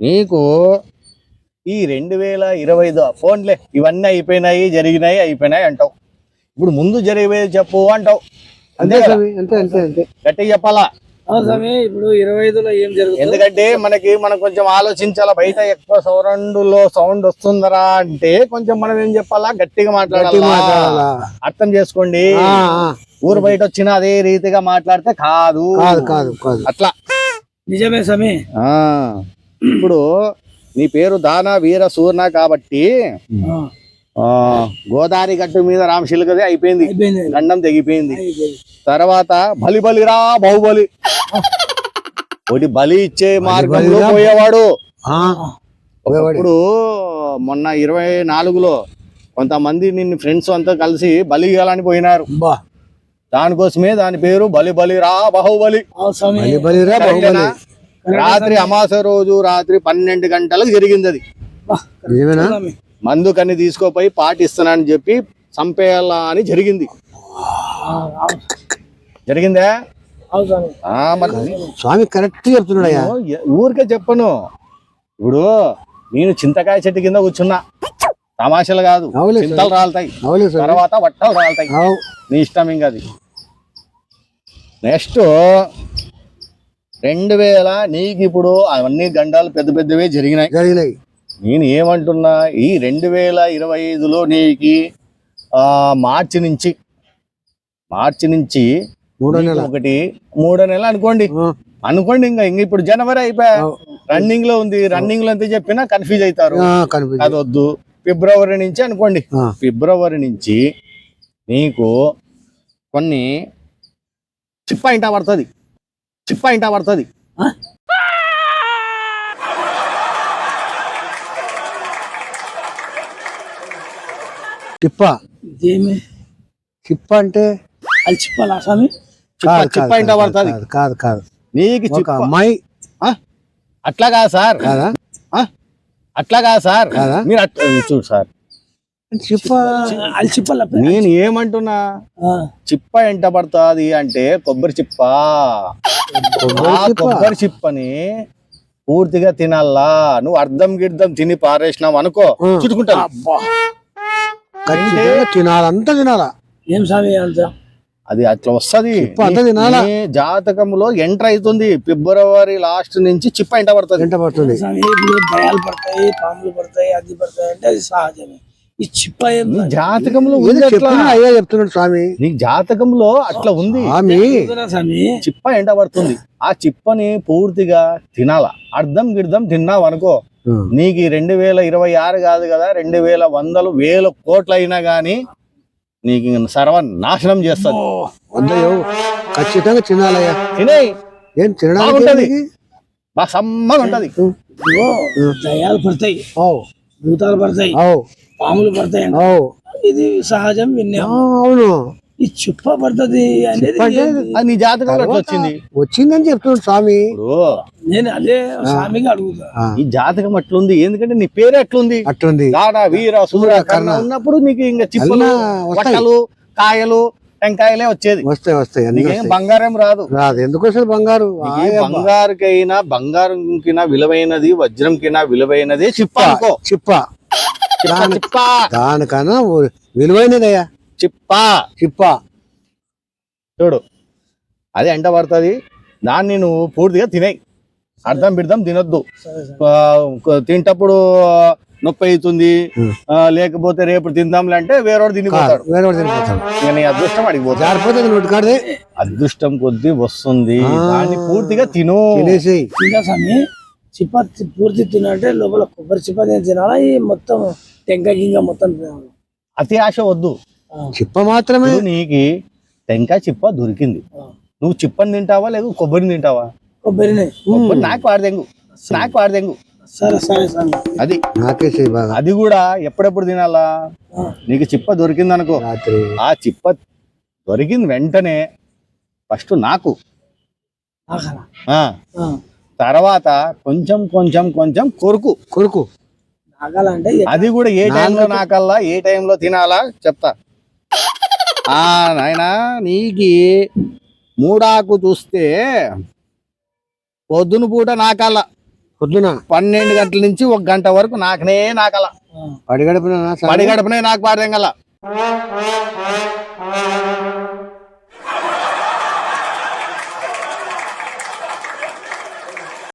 నీకు ఈ రెండు వేల ఇరవై ఐదు ఫోన్లే ఇవన్నీ అయిపోయినాయి జరిగినాయి అయిపోయినాయి అంటావు. ఇప్పుడు ముందు జరిగేది చెప్పు అంటావు. అంతే అంతే అంతే అంతే గట్టిగా చెప్పాలా? ఇప్పుడు ఇరవై ఐదులో ఏం జరుగుతుంది? ఎందుకంటే మనకి మనం కొంచెం ఆలోచించాలా? బయట ఎక్కువ సౌండ్లో సౌండ్ వస్తుందరా అంటే కొంచెం మనం ఏం చెప్పాలా? గట్టిగా గట్టి మాట్లాడాలా మాట్లాడాలా? అర్థం చేసుకోండి. ఊరు బయట వచ్చిన అదే రీతిగా మాట్లాడితే కాదు. కాదు కాదు కాదు. అట్లా. నిజమే స్వామి. ఆ. ఇప్పుడు నీ పేరు దాన వీర సూర్ణ కాబట్టి గోదావరి గట్టు మీద రామశిలకదే అయిపోయింది. అయిపోయింది. గండం తెగిపోయింది. తర్వాత బలి బలిరా బాహుబలి. ఒకటి బలి ఇచ్చే మార్గంలో. పోయేవాడు. ఆ, ఒకప్పుడు మొన్న ఇరవై నాలుగులో కొంతమంది నిన్ను ఫ్రెండ్స్ అంతా కలిసి బలి ఇవ్వాలని పోయినారు. దానికోసమే దాని పేరు బలి బలిరా బాహుబలి. బలి బలిరా? బాహుబలి. రాత్రి అమాస రోజు రాత్రి పన్నెండు గంటలకు జరిగింది అది. మందు కన్ని తీసుకోపోయి పాటిస్తున్నానని చెప్పి చంపేయాలా అని జరిగింది. జరిగిందా? స్వామి కరెక్ట్ చెప్తున్నాడయ్యా. నేను ఎ- ఊరికే చెప్పను. ఇప్పుడు నేను చింతకాయ చెట్టు కింద కూర్చున్నా. తమాషలు కాదు. చింతలు రాలుతాయి. తర్వాత వట్టలు రాలుతాయి. నీ ఇష్టం ఇంకా అది. నెక్స్ట్ రెండు వేల నీకు ఇప్పుడు అవన్నీ గండాలు పెద్ద పెద్దవే జరిగినాయి. జరిగినాయి. నేను ఏమంటున్నా ఈ రెండు వేల ఇరవై ఐదులో నీకు ఆ, మార్చి నుంచి మార్చి నుంచి మూడో నెల. ఒకటి మూడో నెల అనుకోండి. అనుకోండి ఇంకా ఇంక ఇప్పుడు జనవరి అయిపోయా. రన్నింగ్లో ఉంది రన్నింగ్లో ఎంత చెప్పినా కన్ఫ్యూజ్ అవుతారు. అది వద్దు ఫిబ్రవరి నుంచి అనుకోండి. ఫిబ్రవరి నుంచి నీకు కొన్ని చిప్ప ఇంట పడుతుంది. చిప్ప ఇంట పడుతుంది. చిప్ప. ఇదేమి? చిప్ప అంటే? అది స్వామి? చిప్ప కాదు, చిప్ప కాదు, ఇంట కాదు, పడుతుంది. కాదు, కాదు కాదు. నీకు ఒక చిప్ప. అమ్మాయి. ఆ? అట్లా కాదు సార్. కాదా? ఆ? అట్లా కాదు సార్. కాదా? మీరు అట్లా చూడు సార్. చిప్ప. అది చెప్పాలా నేను ఏమంటున్నా? చిప్ప ఎంట పడుతుంది అంటే కొబ్బరి చిప్ప. కొబ్బరి చిప్పని పూర్తిగా తినాలా? నువ్వు అర్ధం గిర్ధం తిని పారేసినావు అనుకో. చుట్టుకుంటా తినాలంతా తినాలా? ఏం అంత? అది అట్లా వస్తది. జాతకంలో ఎంటర్ అవుతుంది. ఫిబ్రవరి లాస్ట్ నుంచి చిప్ప ఎంట పడుతుంది. వెంట పడుతుంది. భయాలు పడతాయి పాములు పడతాయి అది పడతాయి అంటే అది సహజమే. ఈ చిప్ప నీ జాతకంలో ఉంది అట్లా. అయ్యా చెప్తున్నాడు స్వామి. నీ జాతకంలో అట్లా ఉంది. స్వామి. చిప్ప ఎంట పడుతుంది. ఆ చిప్పని పూర్తిగా తినాలా. అర్ధం గిర్ధం తిన్నావు అనుకో. నీకు రెండు వేల ఇరవై ఆరు కాదు కదా రెండు వేల వందలు వేల కోట్లు అయినా గానీ నీకు సర్వనాశనం చేస్తుంది. వద్దయ్యో ఖచ్చితంగా తినాలయ్యా. తినేయి. ఏం తినడానికి? బాగా సమ్మగా ఉంటది. దయ్యాలు పడతాయి. భూతాలు పడతాయి. పాములు పడతాయి ఇది సహజం ఆ, విన్నాము అవును. ఈ చిప్ప పడుతుంది అనేది నీ జాతకంలో అట్లా వచ్చింది. వచ్చిందని చెప్తున్నాడు స్వామి. నేను అదే స్వామిగా అడుగుతా. ఈ జాతకం అట్లుంది. ఎందుకంటే నీ పేరు ఎట్లుంది? అట్టుంది గాడ వీర సూర కర్ణ ఉన్నప్పుడు నీకు ఇంకా చిప్పలు. వట్టలు కాయలు టెంకాయలే వచ్చేది. వస్తాయి వస్తాయి. బంగారం రాదు. రాదు. ఎందుకు వస్తుంది బంగారు. బంగారుకైనా బంగారంకినా విలువైనది వజ్రంకినా విలువైనది చిప్ప అనుకో. చిప్ప. చిప్ప దానికన్నా విలువైనదయ్యా. చిప్ప. చిప్ప. చూడు అది ఎంట పడుతుంది దాన్ని నువ్వు పూర్తిగా తినేయి. అర్థం బిడదాం తినొద్దు. తింటప్పుడు నొప్పి అవుతుంది లేకపోతే రేపు తిందాంలే అంటే వేరేవాడు తినిపోతాడు వేరే వాడు తినిపోతాడు ఇక నీ అదృష్టం అడిగిపోతాడు అదృష్టం కొద్దీ వస్తుంది. దాన్ని పూర్తిగా తిను. తినేసేయి ఇంకా స్వామి చిప్ప తి- పూర్తి తినంటే లోపల కొబ్బరి నేను తినాలా ఈ మొత్తం టెంకాయ గింజ మొత్తం తినాలా అతి ఆశ వద్దు. చిప్ప మాత్రమే. నీకి టెంకాయ చిప్ప దొరికింది. నువ్వు చిప్పని తింటావా లేక కొబ్బరిని తింటావా? కొబ్బరిని. కొబ్బరి నాకు వాడదెంగు నాకు వాడదెంగు సరే సరే అది. బాగా. అది కూడా ఎప్పుడెప్పుడు తినాలా? నీకు చిప్ప దొరికింది అనుకో. రాత్రి. ఆ చిప్ప దొరికింది వెంటనే ఫస్ట్ నాకు. తర్వాత కొంచెం కొంచెం కొంచెం కొరుకు. ఎట్లా? అది కూడా ఏ టైంలో నాకల్లా ఏ టైంలో తినాలా చెప్తా. ఆ నాయనా నీకి మూడాకు చూస్తే పొద్దున పూట నాకల్లా. పొద్దున. పన్నెండు గంటల నుంచి ఒక గంట వరకు నాకనే నాకల ఆ. పడి గడిపిన పడి గడపనే నాకు పాడేం గల